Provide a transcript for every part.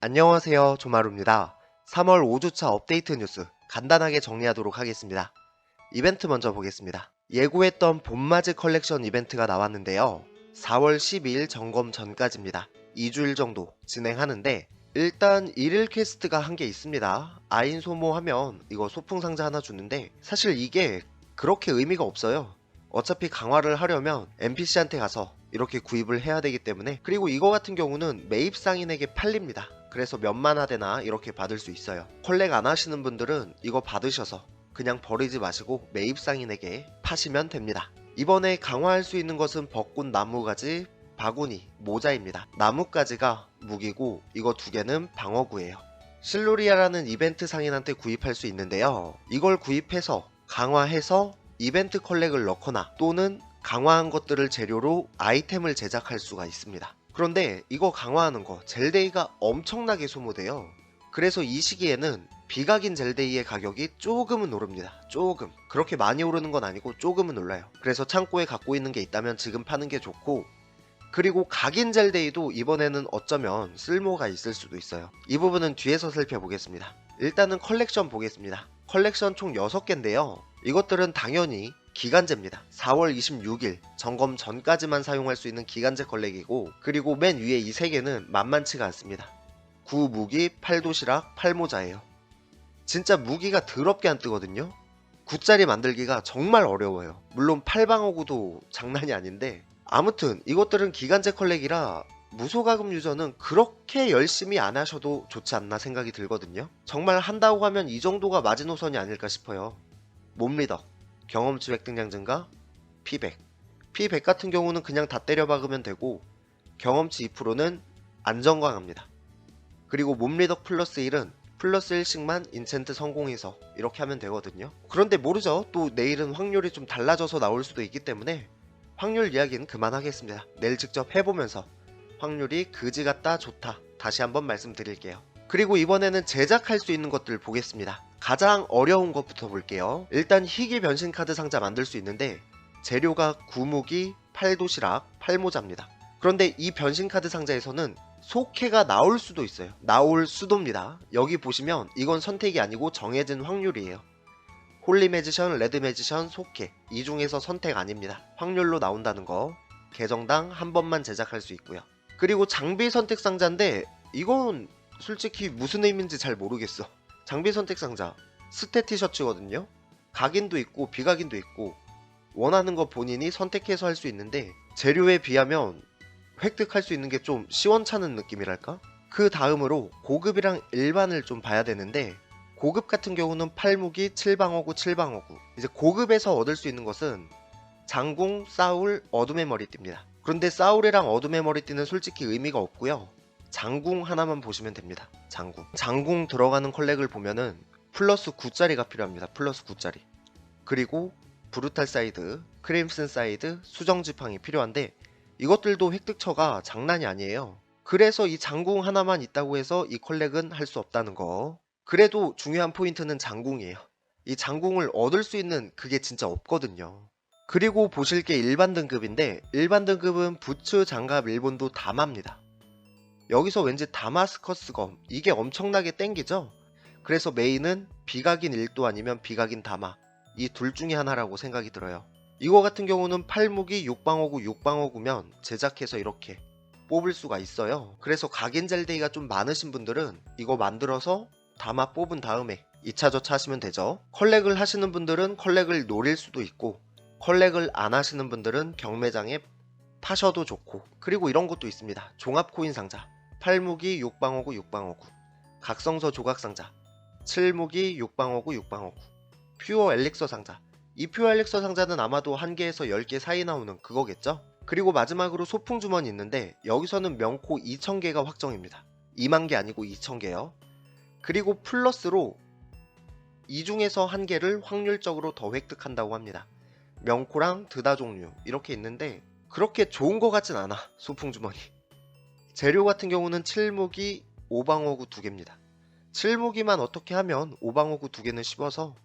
안녕하세요. 조마루입니다. 3월 5주차 업데이트 뉴스 간단하게 정리하도록 하겠습니다. 이벤트 먼저 보겠습니다. 예고했던 봄맞이 컬렉션 이벤트가 나왔는데요. 4월 12일 점검 전까지입니다. 2주일 정도 진행하는데 일단 1일 퀘스트가 한 개 있습니다. 아인 소모하면 이거 소풍 상자 하나 주는데 사실 이게 그렇게 의미가 없어요. 어차피 강화를 하려면 NPC한테 가서 이렇게 구입을 해야 되기 때문에 그리고 이거 같은 경우는 매입 상인에게 팔립니다. 그래서 몇만 하대나 이렇게 받을 수 있어요. 컬렉 안 하시는 분들은 이거 받으셔서 그냥 버리지 마시고 매입 상인에게 파시면 됩니다. 이번에 강화할 수 있는 것은 벚꽃 나무가지, 바구니, 모자입니다. 나무가지가 무기고 이거 두 개는 방어구예요. 실루리아라는 이벤트 상인한테 구입할 수 있는데요. 이걸 구입해서 강화해서 이벤트 컬렉을 넣거나 또는 강화한 것들을 재료로 아이템을 제작할 수가 있습니다. 그런데 이거 강화하는 거 젤데이가 엄청나게 소모돼요. 그래서 이 시기에는 비각인 젤데이의 가격이 조금은 오릅니다. 조금. 그렇게 많이 오르는 건 아니고 조금은 올라요. 그래서 창고에 갖고 있는 게 있다면 지금 파는 게 좋고 그리고 각인 젤데이도 이번에는 어쩌면 쓸모가 있을 수도 있어요. 이 부분은 뒤에서 살펴보겠습니다. 일단은 컬렉션 보겠습니다. 컬렉션 총 6개인데요. 이것들은 당연히 기간제입니다. 4월 26일 점검 전까지만 사용할 수 있는 기간제 컬렉이고 그리고 맨 위에 이 세 개는 만만치가 않습니다. 구 무기, 팔도시락, 팔모자예요. 진짜 무기가 더럽게 안 뜨거든요. 구짜리 만들기가 정말 어려워요. 물론 팔방어구도 장난이 아닌데 아무튼 이것들은 기간제 컬렉이라 무소가금 유저는 그렇게 열심히 안 하셔도 좋지 않나 생각이 들거든요. 정말 한다고 하면 이 정도가 마지노선이 아닐까 싶어요. 몸리더, 경험치 획득량 증가, 피백. 피백 같은 경우는 그냥 다 때려 박으면 되고 경험치 2%는 안정광합니다. 그리고 몸리더 플러스 1은 플러스 1씩만 인챈트 성공해서 이렇게 하면 되거든요. 그런데 모르죠. 또 내일은 확률이 좀 달라져서 나올 수도 있기 때문에 확률 이야기는 그만하겠습니다. 내일 직접 해보면서 확률이 그지 같다 좋다 다시 한번 말씀드릴게요. 그리고 이번에는 제작할 수 있는 것들 보겠습니다. 가장 어려운 것부터 볼게요. 일단 희귀 변신 카드 상자 만들 수 있는데 재료가 구무기, 팔도시락, 팔모자입니다. 그런데 이 변신 카드 상자에서는 속해가 나올 수도 있어요. 나올 수도입니다. 여기 보시면 이건 선택이 아니고 정해진 확률이에요. 홀리 매지션, 레드 매지션, 속해 이 중에서 선택 아닙니다. 확률로 나온다는 거 계정당 한 번만 제작할 수 있고요. 그리고 장비 선택 상자인데 이건 솔직히 무슨 의미인지 잘 모르겠어. 장비 선택 상자 스테 티셔츠거든요. 각인도 있고 비각인도 있고 원하는 거 본인이 선택해서 할 수 있는데 재료에 비하면 획득할 수 있는 게 좀 시원찮은 느낌이랄까? 그 다음으로 고급이랑 일반을 좀 봐야 되는데 고급 같은 경우는 팔무기, 칠방어구, 칠방어구 이제 고급에서 얻을 수 있는 것은 장궁, 싸울, 어둠의 머리띠입니다. 그런데 싸울이랑 어둠의 머리띠는 솔직히 의미가 없고요. 장궁 하나만 보시면 됩니다. 장궁. 장궁 들어가는 컬렉을 보면은 플러스 9짜리가 필요합니다. 플러스 9짜리. 그리고 브루탈 사이드, 크림슨 사이드, 수정 지팡이 필요한데 이것들도 획득처가 장난이 아니에요. 그래서 이 장궁 하나만 있다고 해서 이 컬렉은 할 수 없다는 거. 그래도 중요한 포인트는 장궁이에요. 이 장궁을 얻을 수 있는 그게 진짜 없거든요. 그리고 보실 게 일반 등급인데 일반 등급은 부츠, 장갑, 일본도 다마입니다. 여기서 왠지 다마스커스 검 이게 엄청나게 땡기죠? 그래서 메인은 비각인 1도 아니면 비각인 다마 이 둘 중에 하나라고 생각이 들어요. 이거 같은 경우는 팔무기 6방어구 6방어구면 제작해서 이렇게 뽑을 수가 있어요. 그래서 각인 젤데이가 좀 많으신 분들은 이거 만들어서 담아 뽑은 다음에 2차저차 하시면 되죠. 컬렉을 하시는 분들은 컬렉을 노릴 수도 있고 컬렉을 안 하시는 분들은 경매장에 파셔도 좋고 그리고 이런 것도 있습니다. 종합 코인 상자 팔무기 6방어구 6방어구 각성서 조각 상자 7무기 6방어구 6방어구 퓨어 엘릭서 상자 이 퓨어 엘릭서 상자는 아마도 1개에서 10개 사이 나오는 그거겠죠? 그리고 마지막으로 소풍 주머니 있는데 여기서는 명코 2000개가 확정입니다. 2만 개 아니고 2000개요. 그리고 플러스로 이 중에서 한 개를 확률적으로 더 획득한다고 합니다. 명코랑 드다 종류 이렇게 있는데 그렇게 좋은 거 같진 않아 소풍 주머니. 재료 같은 경우는 7무기, 5방어구 두 개입니다. 7무기만 어떻게 하면 5방어구 두 개는 씹어서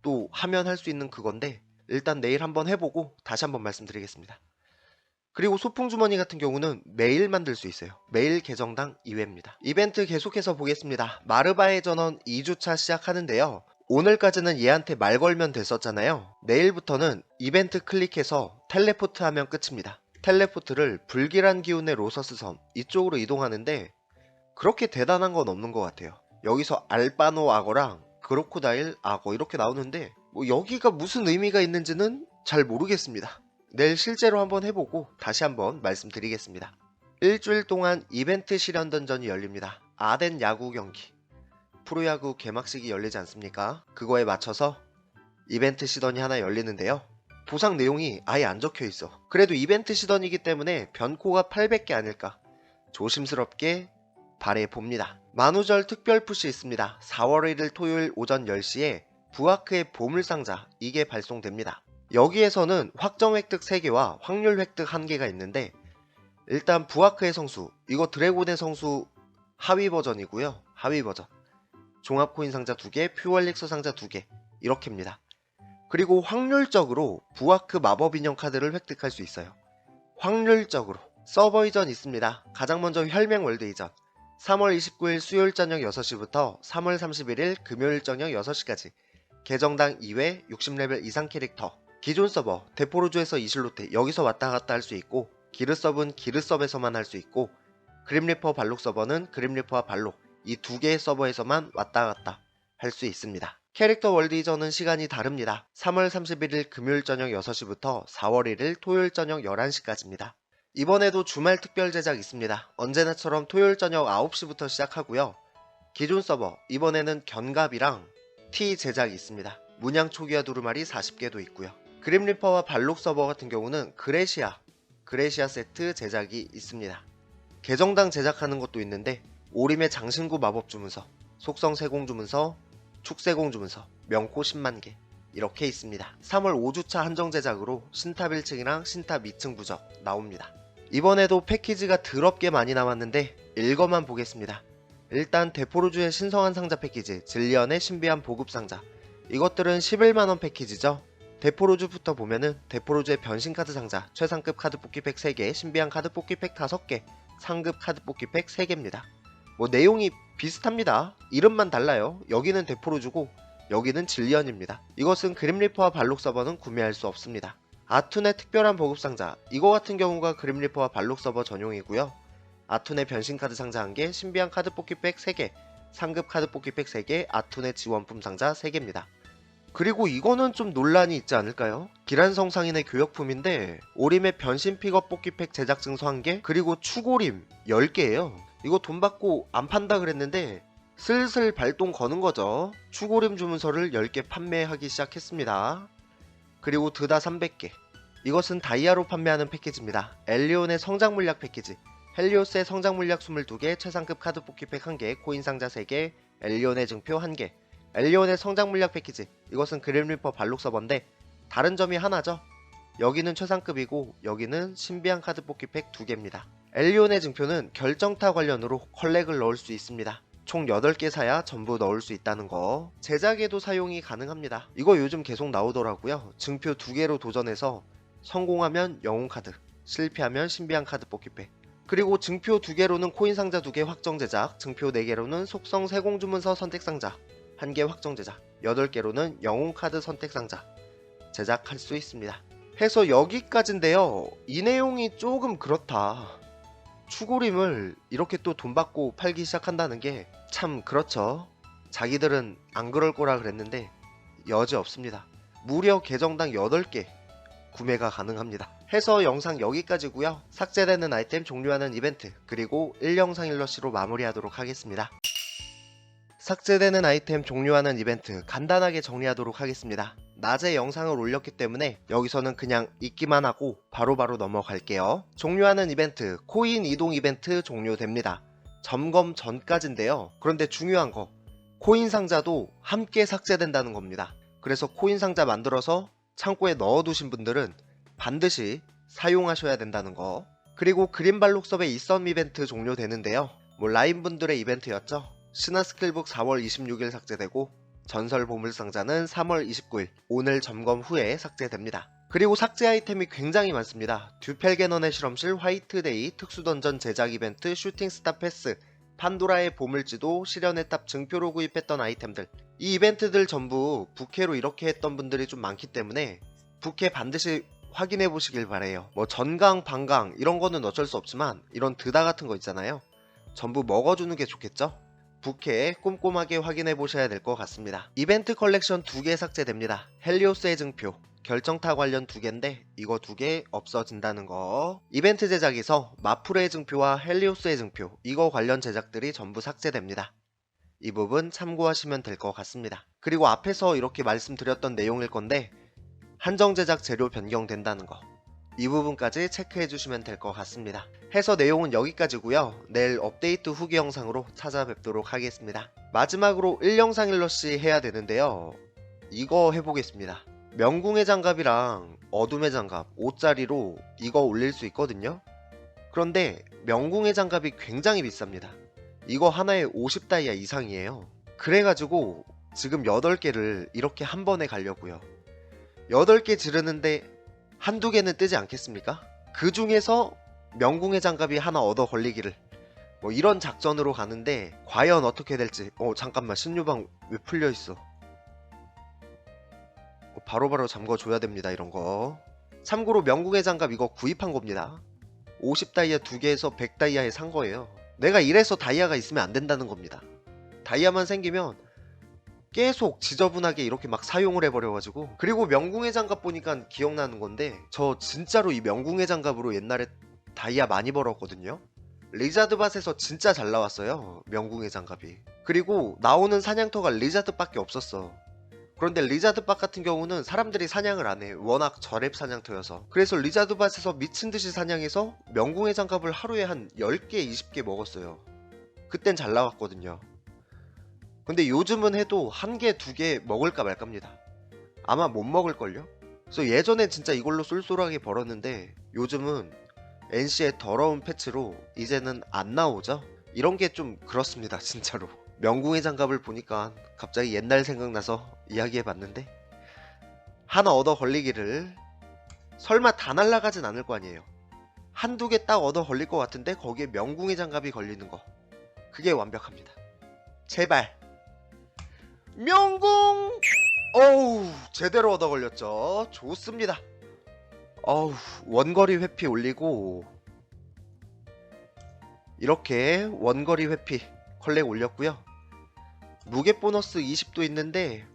또 하면 할 수 있는 그건데 일단 내일 한번 해보고 다시 한번 말씀드리겠습니다. 그리고 소풍 주머니 같은 경우는 매일 만들 수 있어요. 매일 계정당 2회입니다. 이벤트 계속해서 보겠습니다. 마르바의 전원 2주차 시작하는데요. 오늘까지는 얘한테 말 걸면 됐었잖아요. 내일부터는 이벤트 클릭해서 텔레포트 하면 끝입니다. 텔레포트를 불길한 기운의 로서스 섬 이쪽으로 이동하는데 그렇게 대단한 건 없는 것 같아요. 여기서 알바노 악어랑 크로코다일 악어 이렇게 나오는데 뭐 여기가 무슨 의미가 있는지는 잘 모르겠습니다. 내일 실제로 한번 해보고 다시 한번 말씀드리겠습니다. 일주일 동안 이벤트 실현 던전이 열립니다. 아덴 야구 경기. 프로야구 개막식이 열리지 않습니까? 그거에 맞춰서 이벤트 시던이 하나 열리는데요. 보상 내용이 아예 안 적혀 있어. 그래도 이벤트 시던이기 때문에 변코가 800개 아닐까. 조심스럽게 발해 봅니다. 만우절 특별 푸시 있습니다. 4월 1일 토요일 오전 10시에 부아크의 보물상자 이게 발송됩니다. 여기에서는 확정 획득 3개와 확률 획득 1개가 있는데 일단 부아크의 성수 이거 드래곤의 성수 하위 버전이고요. 하위 버전. 종합 코인 상자 2개, 퓨얼릭서 상자 2개 이렇게입니다. 그리고 확률적으로 부아크 마법 인형 카드를 획득할 수 있어요. 확률적으로 서버 이전 있습니다. 가장 먼저 혈맹 월드 이전 3월 29일 수요일 저녁 6시부터 3월 31일 금요일 저녁 6시까지 계정당 2회 60레벨 이상 캐릭터 기존 서버 데포로즈에서 이실로테 여기서 왔다 갔다 할 수 있고 기르섭은 기르섭에서만 할 수 있고 그림리퍼 발록 서버는 그림리퍼와 발록 이 두 개의 서버에서만 왔다 갔다 할 수 있습니다. 캐릭터 월드 이전은 시간이 다릅니다. 3월 31일 금요일 저녁 6시부터 4월 1일 토요일 저녁 11시까지입니다. 이번에도 주말 특별 제작 있습니다. 언제나처럼 토요일 저녁 9시부터 시작하고요. 기존 서버 이번에는 견갑이랑 T 제작이 있습니다. 문양 초기화 두루마리 40개도 있고요. 그림리퍼와 발록 서버 같은 경우는 그레시아 그레시아 세트 제작이 있습니다. 계정당 제작하는 것도 있는데 오림의 장신구 마법 주문서, 속성 세공 주문서, 축세공 주문서, 명코 10만 개 이렇게 있습니다. 3월 5주차 한정 제작으로 신탑 1층이랑 신탑 2층 부적 나옵니다. 이번에도 패키지가 더럽게 많이 남았는데 읽어만 보겠습니다. 일단 데포르주의 신성한 상자 패키지, 질리언의 신비한 보급 상자 이것들은 11만원 패키지죠. 데포로즈부터 보면은 데포로즈의 변신 카드 상자, 최상급 카드 뽑기 팩 3개, 신비한 카드 뽑기 팩 5개, 상급 카드 뽑기 팩 3개입니다. 뭐 내용이 비슷합니다. 이름만 달라요. 여기는 데포로즈고 여기는 질리언입니다. 이것은 그림리퍼와 발록 서버는 구매할 수 없습니다. 아툰의 특별한 보급 상자 이거 같은 경우가 그림리퍼와 발록 서버 전용이고요. 아툰의 변신 카드 상자 1개, 신비한 카드 뽑기 팩 3개, 상급 카드 뽑기 팩 3개, 아툰의 지원품 상자 3개입니다. 그리고 이거는 좀 논란이 있지 않을까요? 기란성 상인의 교역품인데 오림의 변신 픽업 뽑기 팩 제작 증서 1개 그리고 추고림 10개예요. 이거 돈 받고 안 판다 그랬는데 슬슬 발동 거는 거죠. 추고림 주문서를 10개 판매하기 시작했습니다. 그리고 드다 300개. 이것은 다이아로 판매하는 패키지입니다. 엘리온의 성장 물약 패키지. 헬리오스의 성장 물약 22개, 최상급 카드 뽑기 팩 1개, 코인 상자 3개, 엘리온의 증표 1개. 엘리온의 성장 물약 패키지. 이것은 그림리퍼 발록 서버인데 다른 점이 하나죠. 여기는 최상급이고 여기는 신비한 카드 뽑기 팩 2개입니다. 엘리온의 증표는 결정타 관련으로 컬렉을 넣을 수 있습니다. 총 8개 사야 전부 넣을 수 있다는 거. 제작에도 사용이 가능합니다. 이거 요즘 계속 나오더라고요. 증표 2개로 도전해서 성공하면 영웅 카드, 실패하면 신비한 카드 뽑기 팩. 그리고 증표 2개로는 코인 상자 2개 확정 제작, 증표 4개로는 속성 세공 주문서 선택 상자, 1개 확정 제작, 8개로는 영웅 카드 선택 상자 제작할 수 있습니다. 해서 여기까지인데요. 이 내용이 조금 그렇다. 추고림을 이렇게 또 돈 받고 팔기 시작한다는 게 참 그렇죠. 자기들은 안 그럴 거라 그랬는데 여지 없습니다. 무려 계정당 8개 구매가 가능합니다. 해서 영상 여기까지고요. 삭제되는 아이템 종료하는 이벤트 그리고 1영상 1러시로 마무리하도록 하겠습니다. 삭제되는 아이템 종료하는 이벤트 간단하게 정리하도록 하겠습니다. 낮에 영상을 올렸기 때문에 여기서는 그냥 읽기만 하고 바로 바로 넘어갈게요. 종료하는 이벤트, 코인 이동 이벤트 종료됩니다. 점검 전까지인데요. 그런데 중요한 거, 코인 상자도 함께 삭제된다는 겁니다. 그래서 코인 상자 만들어서 창고에 넣어두신 분들은 반드시 사용하셔야 된다는 거. 그리고 그린발록섭의 이썸 이벤트 종료되는데요. 뭐 라인 분들의 이벤트였죠. 신화 스킬북 4월 26일 삭제되고 전설 보물 상자는 3월 29일 오늘 점검 후에 삭제됩니다. 그리고 삭제 아이템이 굉장히 많습니다. 듀펠게넌의 실험실, 화이트데이, 특수던전 제작 이벤트, 슈팅스타 패스, 판도라의 보물지도, 실현의 탑 증표로 구입했던 아이템들. 이 이벤트들 전부 부캐로 이렇게 했던 분들이 좀 많기 때문에 부캐 반드시 확인해 보시길 바래요. 뭐 전강, 방강 이런 거는 어쩔 수 없지만 이런 드다 같은 거 있잖아요. 전부 먹어주는 게 좋겠죠? 부캐 꼼꼼하게 확인해 보셔야 될 것 같습니다. 이벤트 컬렉션 두개 삭제됩니다. 헬리오스의 증표, 결정타 관련 두 개인데 이거 두 개 없어진다는 거. 이벤트 제작에서 마프레의 증표와 헬리오스의 증표 이거 관련 제작들이 전부 삭제됩니다. 이 부분 참고하시면 될 것 같습니다. 그리고 앞에서 이렇게 말씀드렸던 내용일 건데 한정 제작 재료 변경된다는 거. 이 부분까지 체크해 주시면 될 것 같습니다. 해서 내용은 여기까지고요. 내일 업데이트 후기 영상으로 찾아뵙도록 하겠습니다. 마지막으로 1영상 1러시 해야 되는데요. 이거 해보겠습니다. 명궁의 장갑이랑 어둠의 장갑 5짜리로 이거 올릴 수 있거든요. 그런데 명궁의 장갑이 굉장히 비쌉니다. 이거 하나에 50다이아 이상이에요. 그래가지고 지금 8개를 이렇게 한 번에 가려고요. 8개 지르는데 한두 개는 뜨지 않겠습니까? 그 중에서 명궁의 장갑이 하나 얻어 걸리기를. 뭐 이런 작전으로 가는데 과연 어떻게 될지. 어 잠깐만. 신유방 왜 풀려 있어? 어, 바로바로 잠궈줘야 됩니다 이런 거. 참고로 명궁의 장갑 이거 구입한 겁니다. 50다이아 두 개에서 100다이아에 산 거예요. 내가 이래서 다이아가 있으면 안 된다는 겁니다. 다이아만 생기면 계속 지저분하게 이렇게 막 사용을 해버려가지고. 그리고 명궁의 장갑 보니까 기억나는 건데 저 진짜로 이 명궁의 장갑으로 옛날에 다이아 많이 벌었거든요. 리자드밭에서 진짜 잘 나왔어요 명궁의 장갑이. 그리고 나오는 사냥터가 리자드밖에 없었어. 그런데 리자드밭 같은 경우는 사람들이 사냥을 안해. 워낙 저랩 사냥터여서. 그래서 리자드밭에서 미친듯이 사냥해서 명궁의 장갑을 하루에 한 10개 20개 먹었어요. 그땐 잘 나왔거든요 근데 요즘은 해도 한 개, 두 개 먹을까 말까입니다. 아마 못 먹을걸요? 그래서 예전에 진짜 이걸로 쏠쏠하게 벌었는데 요즘은 NC의 더러운 패치로 이제는 안 나오죠? 이런 게 좀 그렇습니다, 진짜로. 명궁의 장갑을 보니까 갑자기 옛날 생각나서 이야기해봤는데 하나 얻어 걸리기를 설마 다 날라가진 않을 거 아니에요. 한두 개 딱 얻어 걸릴 것 같은데 거기에 명궁의 장갑이 걸리는 거. 그게 완벽합니다. 제발. 명궁! 어우, 제대로 얻어 걸렸죠. 좋습니다. 어우, 원거리 회피 올리고, 이렇게 원거리 회피 컬렉 올렸고요. 무게 보너스 20도 있는데,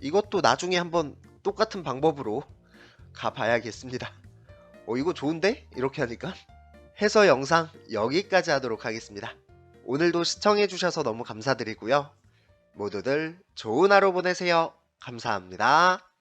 이것도 나중에 한번 똑같은 방법으로 가봐야겠습니다. 어, 이거 좋은데? 이렇게 하니까. 해서 영상 여기까지 하도록 하겠습니다. 오늘도 시청해주셔서 너무 감사드리고요. 모두들 좋은 하루 보내세요. 감사합니다.